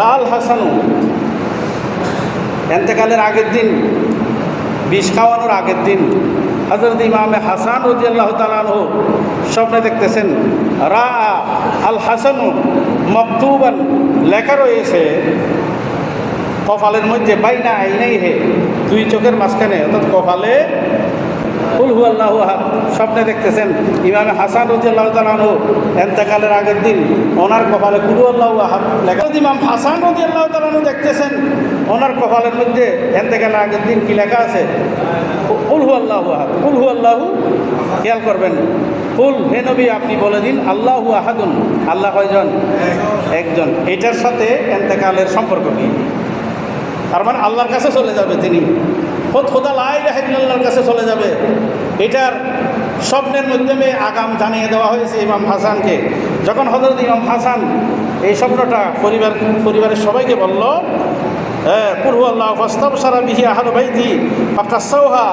রাল হাসানু। এন্তেকালের আগের দিন, বিষ খাওয়ানোর আগের দিন হজরত ইমামে হাসান রদি আল্লাহ তালানহ স্বপ্নে দেখতেছেন, রা আল হাসানু মকতুবান লেখা রয়েছে, কপালের মধ্যে বাইনা আইনাই হে দুই চোখের মাঝখানে, অর্থাৎ কপালে ফুল হু আল্লাহ স্বপ্নে দেখতেছেন ইমামে হাসান রদি আল্লাহ তালানহ এন্তেকালের আগের দিন ওনার কপালে কুলু আল্লাহ আহাদ লেখা। ইমাম হাসান রদি আল্লাহ তালানহ দেখতেছেন ওনার কপালের মধ্যে এন্তেকালের আগের দিন কি লেখা আছে? উলহু আল্লাহ আহাদ। উলহু আল্লাহু খেয়াল করবেন। কুল, হে নবী, আপনি বলে দিন, আল্লাহ আহাদুন। আল্লাহ কয়জন? একজন। এটার সাথে এন্তেকালের সম্পর্ক কি? তার মানে আল্লাহর কাছে চলে যাবে তিনি। খোদ খোদা লাই রাহিল্লাহর কাছে চলে যাবে। এটার স্বপ্নের মাধ্যমে আগাম জানিয়ে দেওয়া হয়েছে ইমাম হাসানকে। যখন হজরত ইমাম হাসান এই স্বপ্নটা পরিবার পরিবারের সবাইকে বলল হ্যাঁ পূর্ব আল্লাহ ফাস্তাব সারা বিহি আহার বাইতি ফাঁকাসাউহা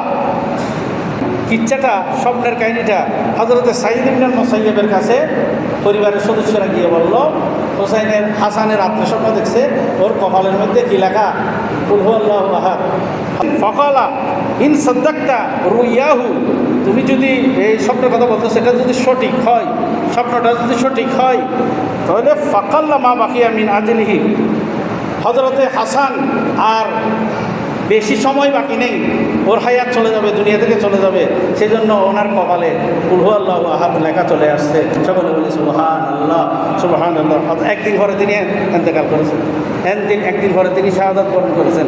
কিচ্ছাটা, স্বপ্নের কাহিনীটা হজরত সাইদ ইবনাল মোসাইয়েবের কাছে পরিবারের সদস্যরা গিয়ে বলল, হোসাইনের হাসানের রাত্রে দেখছে, ওর কপালের মধ্যে কি লেখা? উলহু ইন রুইয়াহু তুমি যদি এই স্বপ্নের কথা বলতো, সেটা যদি সঠিক হয়, স্বপ্নটা যদি সঠিক হয়, তাহলে ফাকাল্লা মা বাকিয়া মিন আজলিহি হজরতে হাসান, আর বেশি সময় বাকি নেই, ওর হায়াত চলে যাবে, দুনিয়া থেকে চলে যাবে সেই জন্য ওনার কপালে কুলহু আল্লাহ আহাদ লেখা চলে আসছে। সকলে বলে সুবহান আল্লাহ সুবহান আল্লাহ একদিন পরে তিনি এন্তেকাল করেছেন। একদিন একদিন ঘরে তিনি শাহাদাত বরণ করেছেন।